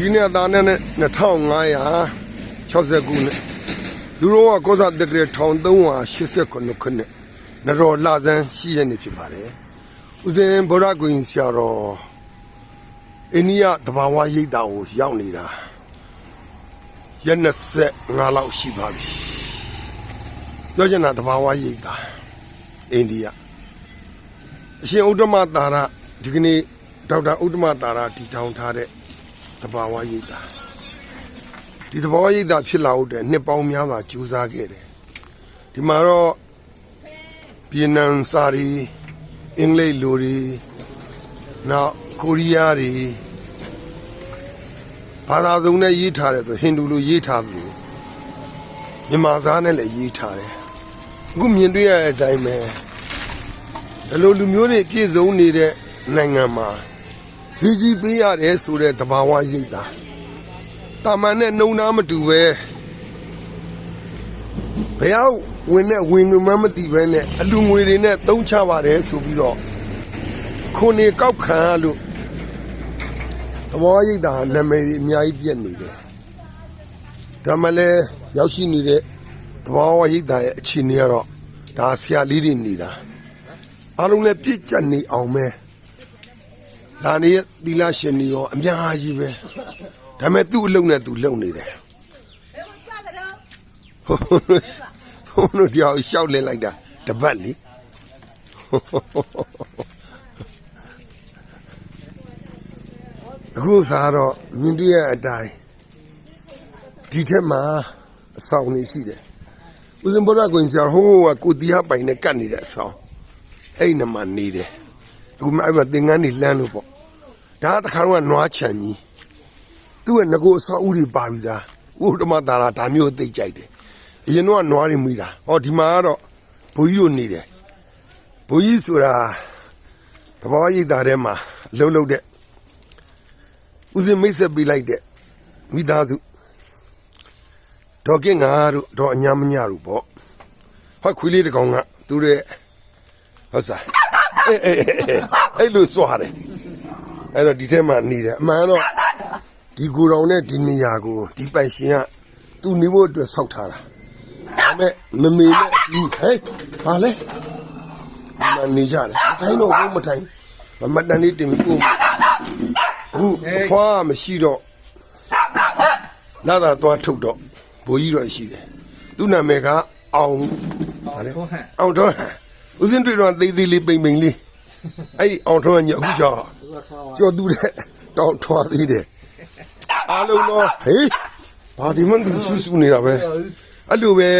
ဒီနေ့သားနဲ့2560ခုနှစ်လူတော်ကကောသာတက်ကရ1389ခုနှစ်နရောလာဇန်ရှိရနေဖြစ်ပါတယ်ဦးဇင်းဗုဒ္ဓဂုင်ဆရာတော်အိန္ဒိယတဘာဝရိပ်တာကိုရောက်နေတာရက်25လောက်ရှိပါပြီပြောချင်တာတဘာဝရိပ်တာအိန္ဒိယအရှင်ဥဒ္ဓမတာရဒီကနေ့ဒေါက်တာဥဒ္ဓမတာရတည်ထောင်ထားတဲ့ တဘာဝရိပ်တာဒီတဘာဝရိပ်တာဖြစ်လာဟုတ်တဲ့နှစ်ပေါင်းများစွာကြိုးစားခဲ့တယ်ဒီမှာတော့ပြည်နံစာရီအင်္ဂလိပ်လူတွေနောက်ကိုရီးယားတွေဘာသာစုံနဲ့ရေးထားတယ်ဆိုဟိန္ဒူလိုရေးထားတယ်မြန်မာသားနဲ့လည်းရေးထားတယ်အခုမြင်တွေ့ရတဲ့အတိုင်းပဲဒီလိုလူမျိုးတွေပြည့်စုံနေတဲ့နိုင်ငံမှာ ဈေးကြီးပေးရတယ်ဆိုတဲ့တဘာဝရိပ်တာတာမန်နဲ့နှုံသားမတူပဲဘယ်ရောက်ဝင်နဲ့ဝင်ငွေမှမသိပဲနဲ့အလူငွေတွေနဲ့တုံးချပါတယ်ဆိုပြီးတော့ခုနေကောက်ခံရလို့တဘာဝရိပ်တာနာမည်ကြီးအများကြီးပြက်နေတယ်ဒါမှလည်းရောက်ရှိနေတဲ့တဘာဝရိပ်တာရဲ့အခြေအနေကတော့ဒါဆရာလေးတွေနေတာအားလုံးလည်းပြည့်ကျက်နေအောင်ပဲ ဒါနေသီလရှင်နေရောအများကြီးပဲဒါပေမဲ့သူ့အလုံးနဲ့သူလုံနေတယ်ဟိုဟိုတို့တရားရှောက်လဲလိုက်တာတပတ်လीအခုစားတော့မြင်တွေ့ရအတိုင်းဒီထက်မှာအဆောင်နေရှိတယ်ဦးဇင်ဘောရကိုင်ဆရာဟိုးကကိုတရားပိုင်နဲ့ကတ်နေတဲ့အဆောင်အဲ့နမှာနေတယ် အခုမှအဲ့မှာသင်္ကန်းနေလမ်းလို့ပေါ့ဒါကတခါတော့နွားချန်ကြီးသူ့ရဲ့ငကိုအစောအဦးတွေပါပြီသားဥဒ္ဓမတာရာဒါမျိုးသိကြိုက်တယ်အရင်တော့နွားတွေမိတာဟောဒီမှာကတော့ဘိုးကြီးတို့နေတယ်ဘိုးကြီးဆိုတာတဘောရိပ်သားထဲမှာအလုံးလုံးတဲ့ဦးစင်မိတ်ဆက်ပေးလိုက်တဲ့မိသားစုဒေါ်ကင်းငါတို့ဒေါ်အညာမညာတို့ပေါ့ဟောခွေးလေးတစ်ကောင်ကသူ့ရဲ့ဟုတ်စား အေးအေးအေးအဲ့လိုစွာတယ်အဲ့တော့ဒီထဲမှာနေတယ်အမှန်တော့ဒီကိုယ်တော်နဲ့ဒီနေရာကိုဒီပိုင်ရှင်ကသူနေဖို့အတွက်ဆောက်ထားတာဒါပေမဲ့မမေနဲ့ဒီဟဲ့ဟာလဲဒီမှာနေကြတယ်မထိုင်တော့ဘူးမထိုင်မမတန်လေးတင်ပြီးကိုအခုခွာမရှိတော့လာတာသွားထုတ်တော့ဘိုးကြီးတော့ရှိတယ်သူ့နာမည်ကအောင်ဟာလဲအောင်တော့ ဦးစင်းတွေ့တော့သေးသေးလေးပိန်ပိန်လေးအဲ့ဒီအောင်တော့ညအခုကြောက်ကျော်သူတဲ့တောင်းထွားသေးတယ်အားလုံးတော့ဟေးဘာဒီမှန်းသူဆူဆူနေတာပဲအဲ့လိုပဲ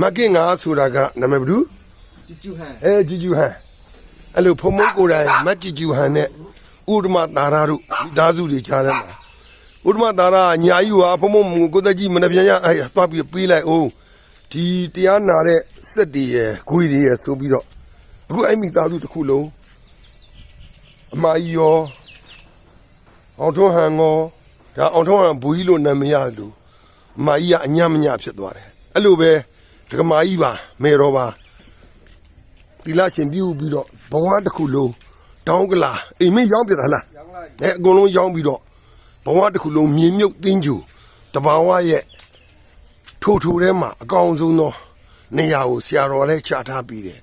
မကင်ငါဆိုတာကနာမည်ဘယ်သူကျကျဟန်အဲဂျီဂျူဟန်အဲ့လိုဖုံမုန်းကိုယ်တိုင်မတ်ဂျီဂျူဟန်နဲ့ဥဒ္ဓမတာရာတို့မိသားစုတွေကြားထဲမှာဥဒ္ဓမတာရာညာယူဟာဖုံမုန်းကိုသက်ကြီးမနှပြန်ရအဲ့သွားပြီးပေးလိုက်အောင် ဒီတရားနာတဲ့စက်တွေရယ်ဂွေတွေရယ်ဆိုပြီးတော့အခုအဲ့မိသားစုတစ်ခုလုံးအမကြီးရောအောင်ထွန်းဟန်ရောဒါအောင်ထွန်းဟန်ဘူကြီးလို့နာမည်ရလို့အမကြီးကအညံ့မညဖြစ်သွားတယ်အဲ့လိုပဲဒကမာကြီးပါမေတော်ပါဒီလာရှင်ပြုတ်ပြီးတော့ဘဝတစ်ခုလုံးတောင်းကလာအိမ်မင်းရောက်ပြတာလားရောင်းလိုက်အဲအကုန်လုံးရောက်ပြီးတော့ဘဝတစ်ခုလုံးမြေမြုပ်တင်းကျူတဘာဝရဲ့ ထိုးထိုးထဲမှာအကောင်ဆုံးသောနေရာကိုဆရာတော်လည်းချထားပြီးတယ်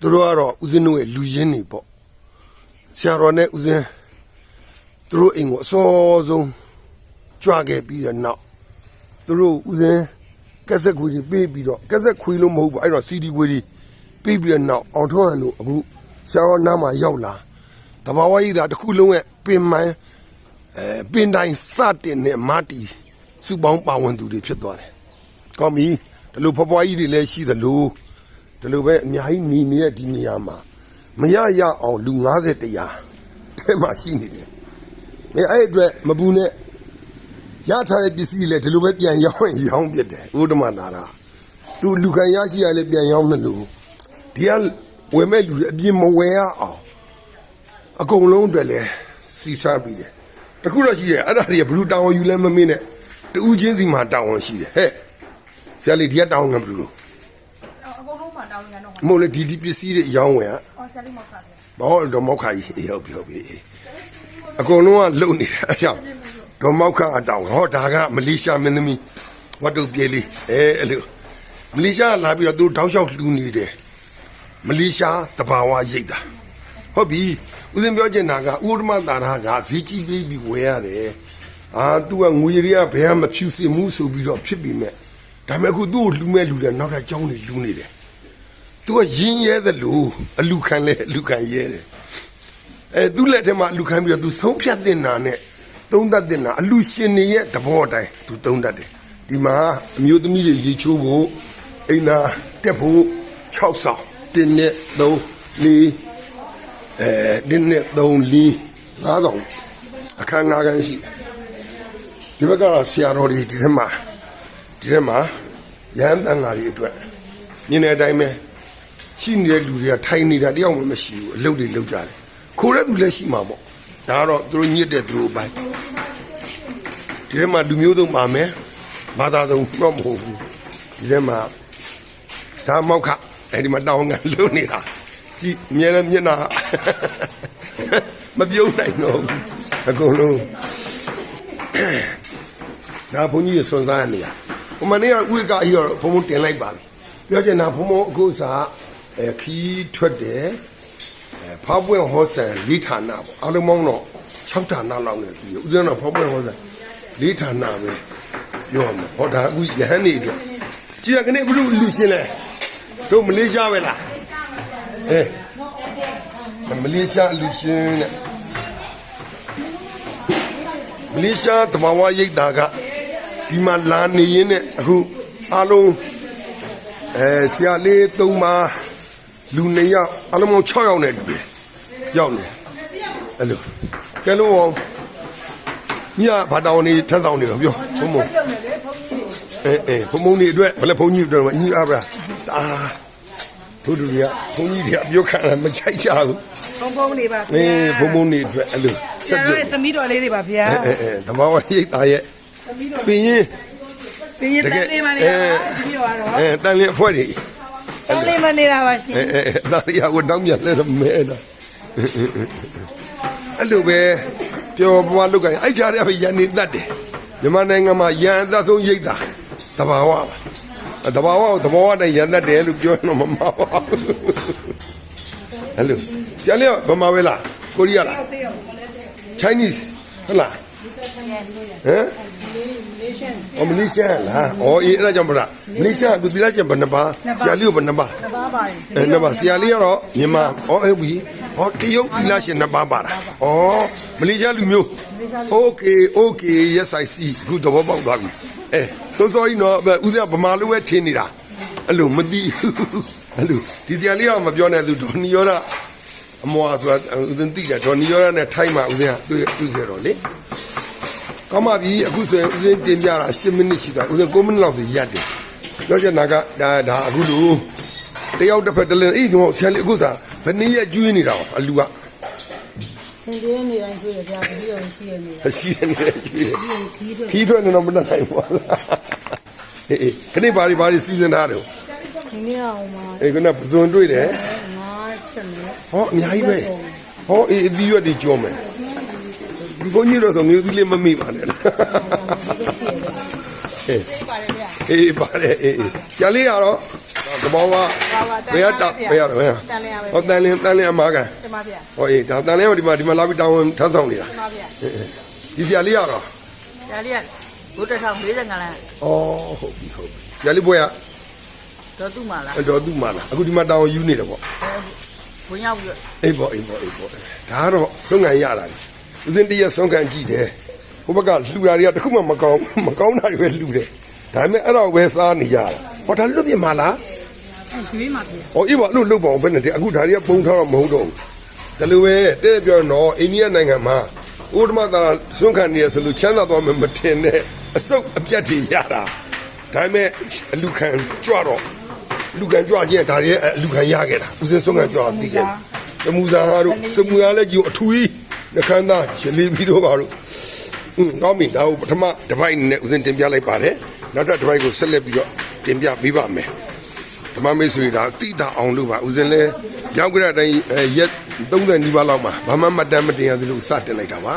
သူတို့ကတော့ဦးဇင်းတို့ရဲ့လူရင်းနေပေါ့ဆရာတော်နဲ့ဦးဇင်းသူတို့အိမ်ကိုအစောဆုံးကြွားခဲ့ပြီးတဲ့နောက်သူတို့ဦးဇင်းကက်ဆက်ခွေတွေပေးပြီးတော့ကက်ဆက်ခွေလို့မဟုတ်ဘူးအဲ့တော့ CD ခွေတွေပေးပြီးတဲ့နောက်အောင်ထွန်းဟန်တို့အခုဆရာတော်နားမှာရောက်လာတဘာဝကြီးတာတစ်ခုလုံးရဲ့ပင်မိုင်းအဲပင်တိုင်းစတင်နဲ့မာတီစုပေါင်းပါဝင်သူတွေဖြစ်သွားတယ်။ ကောင်းပြီဒီလိုဖွားဖွားကြီးတွေလည်းရှိသလိုဒီလိုပဲအများကြီးနေနေတဲ့ဒီနေရာမှာမရရအောင်လူ90တရားထဲမှာရှိနေတယ်။အဲအဲ့အတွက်မဘူးနဲ့ရထားတဲ့ပစ္စည်းလည်းဒီလိုပဲပြန်ရောင်းရင်ရောင်းပြတယ်ဥဒ္ဓမသာရသူလူခံရရှိရလည်းပြန်ရောင်းတယ်လို့ဒီကဝယ်မဲ့လူတွေအပြင်မဝယ်ရအောင်အကုန်လုံးအတွက်လည်းစီစားပြီးတယ်တခုတော့ရှိတယ်အဲ့ဒါတွေကဘလူတောင်းယူလဲမမင်းနဲ့တူးချင်းစီမှာတောင်းရှိတယ်ဟဲ့ ဆရာလေးဒီကတောင်းငံဘလူလို့အကုန်လုံးမှာတောင်းနေတော့မဟုတ်လေဒီဒီပစ္စည်းတွေရောင်းဝယ်อ่ะအော်ဆယ်လေးမောက်ခါတယ်ဘောတော့မောက်ခါကြီးအေးဟုတ်ပြီဟုတ်ပြီအေးအကုန်လုံးကလုံနေတာအကြောင်းဒေါ်မောက်ခအတောင်ဟောဒါကမလေးရှားမင်းသမီးဝတ်တုတ်ပြေးလေးအဲအဲ့လိုမလေးရှားလာပြီးတော့သူတောက်လျှောက်လှူနေတယ်မလေးရှားတဘာဝရိတ်တာဟုတ်ပြီဦးစင်ပြောချင်တာကဥဒ္ဓမသာရကဈေးကြီးပြီးပြီးဝယ်ရတယ်အာသူကငွေရီကဘယ်မှမဖြူစင်မှုဆိုပြီးတော့ဖြစ်ပြီးမဲ့ ဒါပေမဲ့အခုသူ့ကိုလှူမဲ့လူတွေနောက်ထပ်ကြောင်းနေလှူနေတယ်သူကရင်းရဲတယ်လို့အလူခံလဲအလူခံရဲတယ်အဲသူ့လက်ထဲမှာအလူခံပြီးတော့သူဆုံးဖြတ်တင်တာနဲ့သုံးတတ်တင်တာအလူရှင်နေရဲ့သဘောအတိုင်းသူသုံးတတ်တယ်ဒီမှာအမျိုးသမီးတွေရေချိုးဖို့အိမ်နာတက်ဖို့6ဆောင်တင်းနဲ့3လီအဲတင်းနဲ့3လီ၅ဆောင်အခန်း၅ခန်းရှိဒီဘက်ကတော့ဆရာတော်တွေဒီထဲမှာဒီထဲမှာ ရဟန်းတန်ဃာတွေအတွက်ညနေတိုင်းပဲရှိနေတဲ့လူတွေကထိုင်နေတာတယောက်မှမရှိဘူးအလုပ်တွေလုပ်ကြတယ်ခိုးတဲ့သူလည်းရှိမှာပေါ့ဒါကတော့သူတို့ညစ်တဲ့သူတို့အပိုင်းဒီထဲမှာလူမျိုးစုံပါမယ်ဘာသာစုံတော့မဟုတ်ဘူးဒီထဲမှာဒါမောက်ခအဲဒီမှာတောင်းကန်လုပ်နေတာကြည့်အမြဲတမ်းမျက်နှာမပြုံးနိုင်တော့ဘူးအကုန်လုံးဒါဘုန်းကြီးရစွန်စားနေရ ဟိုမနေ့ကဥက္ကအကြီးတော့ဘုံဘုံတင်လိုက်ပါပြီပြောချင်တာဘုံဘုံအခုစားအဲခီးထွက်တယ်အဲဖောက်ပွင့်ဟောဆန်လေးဌာနပေါ့အားလုံးပေါင်းတော့6ဌာနလောက်နဲ့ပြီးဦးဇင်းတော့ဖောက်ပွင့်ဟောဆန်လေးဌာနပဲပြောမှာဟောဒါအခုရဟန်းနေအတွက်ကြည်ရကနေဘုရုလူရှင်လဲတို့မလေးရှားပဲလားအဲမလေးရှားလူရှင်တဲ့မလေးရှားတဘာဝရိတ်တာက ဒီမှာလာနေရင်းနဲ့အခုအားလုံးအဲဆရာလေးသုံးပါလူနေယောက်အားလုံးပေါင်း6ယောက်နဲ့တူတယ်ရောက်နေအဲ့လိုကဲလို့အောင်ညဘာတောင်းနေထက်တောင်းနေတော့ပြောဘုံဘုံအဲအဲဘုံဘုံနေအတွက်ဘယ်လဲဘုံကြီးတို့ညီအားပါအာတို့တို့တွေကဘုံကြီးတွေကပြောခံတာမချိုက်ကြဘူးဖုံဖုံနေပါအေးဘုံဘုံနေအတွက်အဲ့လိုကျန်တော်ရဲ့သမီးတော်လေးတွေပါဗျာအဲအဲတဘာဝရိတ်တာရဲ့ ပင်ရင်ပြင်းရင်တန်းလေးမနေတာပါသမီးတော်ကတော့အဲတန်လျက်ဖွဲ့တွေတန်းလေးမနေတာပါရှင်အဲအဲဒါရီယာကိုတောင်းမြလဲတော့မဲတာအဲ့လိုပဲပြောပွားလုတ်ကရင်အဲ့ချားတဲ့ရန်နေတတ်တယ်မြန်မာနိုင်ငံမှာရန်အသက်ဆုံးရိတ်တာတဘာဝပါတဘာဝကိုတဘာဝနဲ့ရန်တတ်တယ်လို့ပြောရင်တော့မမှားပါဘူးအဲ့လိုကျန်လျောဗမာပဲလားကိုရီးယားလား Chinese ဟုတ်လားဟမ် အော်မလေးရှားလားအော်အေးအဲ့ဒါကြောင့်မလားမလေးရှားကသူတိရကျဘယ်နှပါဆရာလေးကိုဘယ်နှပါ တပါးပါရင် အဲနှစ်ပါးဆရာလေးကတော့မြန်မာဩအဲ့ပြီဟောတရုတ်တိလာရှင်နှစ်ပါးပါတာဩမလေးရှားလူမျိုးโอเคโอเค yes i see ခုသဘောပေါက်သွားပြီအဲစောစောကြီးတော့ဥစ္စာဗမာလိုပဲထင်နေတာအဲ့လိုမသိဘူးအဲ့လိုဒီဆရာလေးကမပြောနဲ့သူဒေါ်နီယောရအမွာဆိုတာဥစဉ်တိတယ်ဒေါ်နီယောရနဲ့ထိုင်းမှာဥစဉ်ကတွေ့တွေ့ခဲ့တော့လေ ကောင်းပါပြီအခုဆိုရင်ဥစဉ်တင်ပြတာ10မိနစ်ရှိသွားဥစဉ်9မိနစ်လောက်ဆိုရက်တယ်ပြောချင်တာကဒါဒါအခုလိုတယောက်တစ်ဖက်တစ်လင်းအေးတော့ဆရာလေးအခုသာဘယ်နည်းရကျွေးနေတာအလူကဆင်ပြေနေတိုင်းတွေ့ရပြပြီးတော့ရှိရနေတာရှိနေတယ်ကျွေးတယ်ခီးထွက်ခီးထွက်နေတော့မနိုင်ဘူးလားအေးအေးခဏပါရီပါရီစီစဉ်ထားတယ်ဒီနေ့အောင်မှာအေးကနပဇွန်တွေ့တယ်ငါးချက်နဲ့ဟောအများကြီးပဲဟောအေးအသီးရွက်တွေကြောမယ်ဒီ ဘုန်းကြီးတော့ဆိုမျိုးသီးလေးမမိပါနဲ့အေးအေးပါတယ်အေးအေးဆရာလေးကတော့တဘောကဘယ်ရတာဘယ်ရတော့ဘယ်ရတန်းလေးရပဲဟောတန်လင်းတန်လင်းအမားကန်ဒီမှာဗျာဟောအေးဒါတန်လင်းကဒီမှာဒီမှာလာပြီးတောင်းဝင်ထမ်းဆောင်နေတာဒီမှာဗျာဒီဆရာလေးကတော့ဒါလေးကဘုဒ္ဓထောင်45လမ်းဩဟုတ်ပြီဟုတ်ပြီဆရာလေးဘွဲကတော့သူ့မှာလားတော်သူ့မှာလားအခုဒီမှာတောင်းယူနေတယ်ပေါ့ဘုံရောက်ပြီးအေးပေါ့အေးပေါ့အေးပေါ့ဒါကတော့ဆုံးခံရတာလေ ဦးစင်းတရက်ဆုံးခံကြည့်တယ်ဟိုဘက်ကလှူတာတွေကတခုမှမကောင်းမကောင်းတာတွေပဲလှူတယ်ဒါပေမဲ့အဲ့တော့ပဲစားနေရတာဟောဒါလွတ်ပြမှာလားရွှေမှာဗျာဟောအေးပေါ့လို့လွတ်ပါအောင်ဘယ်နဲ့တည်းအခုဒါတွေကပုံထားတော့မဟုတ်တော့ဘူးဒါလိုပဲတဲ့ပြောတော့အိန္ဒိယနိုင်ငံမှာဥဒ္ဓမသာဆုံးခံနေရဆိုလို့ချမ်းသာသွားမှမထင်နဲ့အစုပ်အပြတ်တွေရတာဒါပေမဲ့အလူခံကြွတော့လူကန်ကြွခြင်းဒါတွေရဲ့အလူခံရခဲ့တာဦးစင်းဆုံးကန်ကြွတာသိခဲ့စမူစာဟာတို့စမူစာလည်းကြည့်အထူးကြီး နှခမ်းသားချလီပြီးတော့ပါတို့ဟင်းကောင်းပြီဒါကိုပထမတစ်ပိုက်နဲ့ဦးစင်းတင်ပြလိုက်ပါတယ်နောက်တစ်တစ်ပိုက်ကိုဆက်လက်ပြီးတော့တင်ပြပေးပါမယ်ဓမ္မမိတ်ဆွေဒါတိတာအောင်လို့ပါဦးစင်းလည်းရောက်ကြတဲ့အတိုင်းအဲရက်30နီးပါးလောက်မှာဘာမှမတမ်းမတင်ရသလိုစတင်လိုက်တာပါ